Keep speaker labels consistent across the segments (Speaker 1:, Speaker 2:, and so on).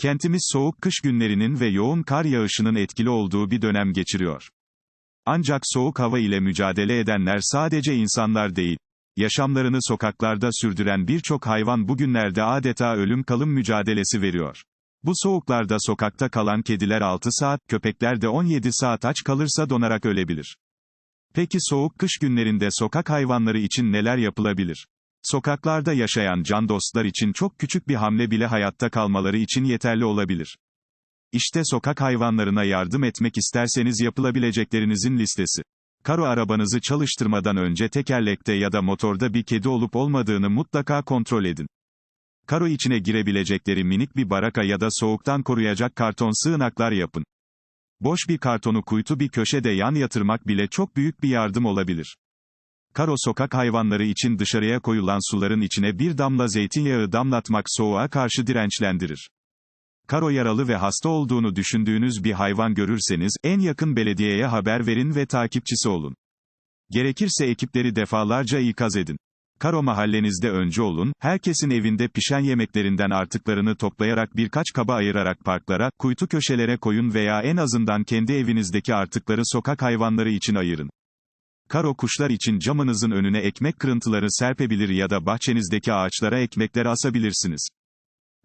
Speaker 1: Kentimiz soğuk kış günlerinin ve yoğun kar yağışının etkili olduğu bir dönem geçiriyor. Ancak soğuk hava ile mücadele edenler sadece insanlar değil. Yaşamlarını sokaklarda sürdüren birçok hayvan bugünlerde adeta ölüm kalım mücadelesi veriyor. Bu soğuklarda sokakta kalan kediler 6 saat, köpekler de 17 saat aç kalırsa donarak ölebilir. Peki soğuk kış günlerinde sokak hayvanları için neler yapılabilir? Sokaklarda yaşayan can dostlar için çok küçük bir hamle bile hayatta kalmaları için yeterli olabilir. İşte sokak hayvanlarına yardım etmek isterseniz yapılabileceklerinizin listesi. Karo arabanızı çalıştırmadan önce tekerlekte ya da motorda bir kedi olup olmadığını mutlaka kontrol edin. Karo içine girebilecekleri minik bir baraka ya da soğuktan koruyacak karton sığınaklar yapın. Boş bir kartonu kuytu bir köşede yan yatırmak bile çok büyük bir yardım olabilir. Karo sokak hayvanları için dışarıya koyulan suların içine bir damla zeytinyağı damlatmak soğuğa karşı dirençlendirir. Karo yaralı ve hasta olduğunu düşündüğünüz bir hayvan görürseniz, en yakın belediyeye haber verin ve takipçisi olun. Gerekirse ekipleri defalarca ikaz edin. Karo mahallenizde önce olun, herkesin evinde pişen yemeklerinden artıklarını toplayarak birkaç kaba ayırarak parklara, kuytu köşelere koyun veya en azından kendi evinizdeki artıkları sokak hayvanları için ayırın. Karo kuşlar için camınızın önüne ekmek kırıntıları serpebilir ya da bahçenizdeki ağaçlara ekmekler asabilirsiniz.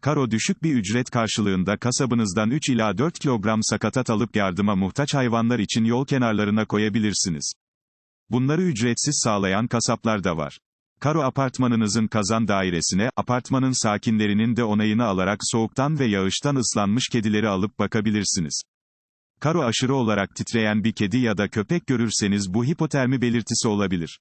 Speaker 1: Karo düşük bir ücret karşılığında kasabınızdan 3 ila 4 kilogram sakatat alıp yardıma muhtaç hayvanlar için yol kenarlarına koyabilirsiniz. Bunları ücretsiz sağlayan kasaplar da var. Karo apartmanınızın kazan dairesine, apartmanın sakinlerinin de onayını alarak soğuktan ve yağıştan ıslanmış kedileri alıp bakabilirsiniz. Karo aşırı olarak titreyen bir kedi ya da köpek görürseniz bu hipotermi belirtisi olabilir.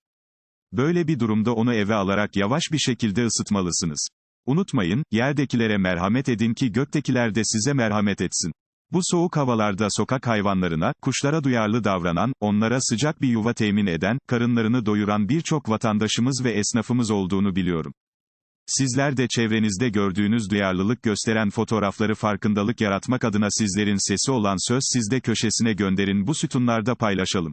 Speaker 1: Böyle bir durumda onu eve alarak yavaş bir şekilde ısıtmalısınız. Unutmayın, yerdekilere merhamet edin ki göktekiler de size merhamet etsin. Bu soğuk havalarda sokak hayvanlarına, kuşlara duyarlı davranan, onlara sıcak bir yuva temin eden, karınlarını doyuran birçok vatandaşımız ve esnafımız olduğunu biliyorum. Sizler de çevrenizde gördüğünüz duyarlılık gösteren fotoğrafları farkındalık yaratmak adına sizlerin sesi olan Söz Sizde köşesine gönderin bu sütunlarda paylaşalım.